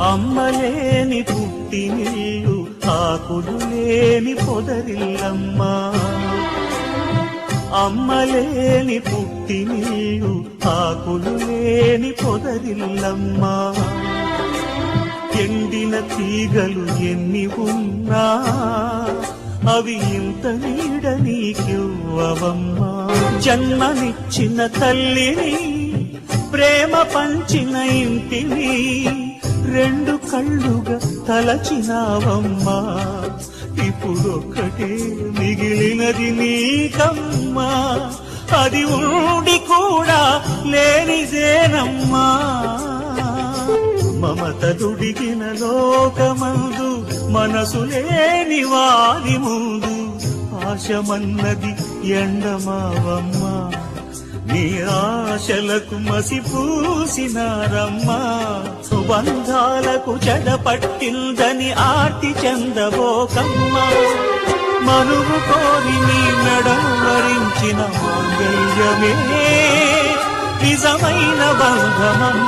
అమ్మలేని పుట్టినిల్లు ఆకులు లేని పొదరిల్లమ్మా. అమ్మలేని పుట్టినిల్లు ఆకులు లేని పొదరిల్లమ్మా. ఎండిన తీగలు ఎన్ని ఉన్నా అవి ఇంత నీడ నీకివ్వవమ్మా. జన్మనిచ్చిన తల్లిని ప్రేమ పంచిన ఇంటిని రెండు కళ్ళుగా తలచినావమ్మా. ఇప్పుడొక్కటే మిగిలినది నీకమ్మా. అది ఉండి కూడా లేనిదేనమ్మా. మమత దుడిగిన లోకమందు మనసు లేని వారి ముందు ఆశమన్నది ఎండమావమ్మ. నీ ఆశలకు మసిపూసినారమ్మా. సుబంధాలకు చెడపట్టిందని ఆర్తి చందబోకమ్మా. మనువు కోరి నీ నడవరించిన వరించిన మాంగళ్యమే. నిజమైన బంధమమ్మ.